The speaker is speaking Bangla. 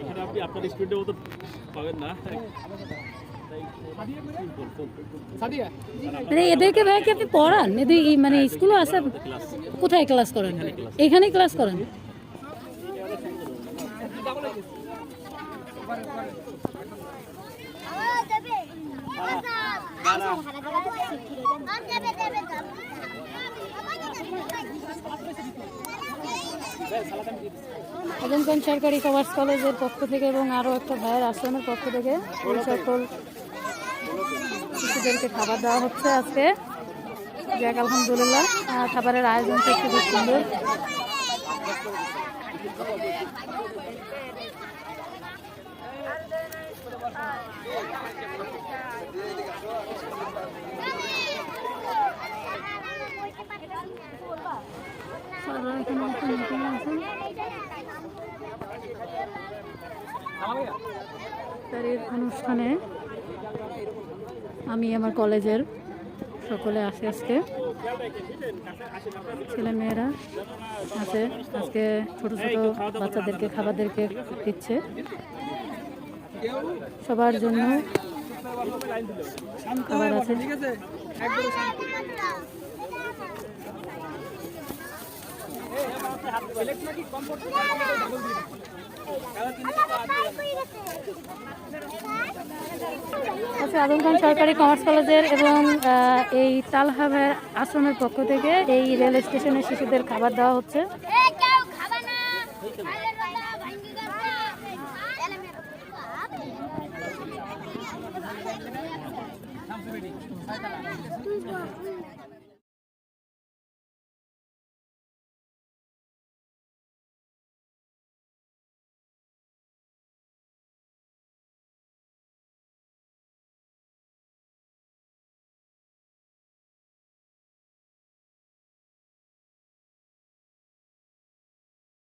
এখানে আপনি আপনার স্টুডেন্টের মতো পাবেন না। মানে এদেরকে ভাই কি আপনি পড়ান? এদের মানে স্কুলও আছে কোথায় ক্লাস করেন? এখানে ক্লাস করেন? আজমগঞ্জ সরকারি কমার্স কলেজের পক্ষ থেকে এবং আরও একটা ভাইয়ের আশ্রমের পক্ষ থেকে এই সকল শিশুদেরকে খাবার দেওয়া হচ্ছে আজকে। যাক আলহামদুলিল্লাহ খাবারের আয়োজন করছে খুব সুন্দর স্যাররা এখানে একটা মিটিং আছে অনুষ্ঠানে আমি আমার কলেজের সকলে আসে আজকে। ছেলে মেয়েরা আছে, আজকে ছোট ছোট বাচ্চাদেরকে, খাবারদেরকে দিচ্ছে। সবার জন্য খাবার আছে। আচ্ছা সরকারি কমার্স কলেজের এবং এই তালহাবের আশ্রমের পক্ষ থেকে এই রেল স্টেশনের শিশুদের খাবার দেওয়া হচ্ছে।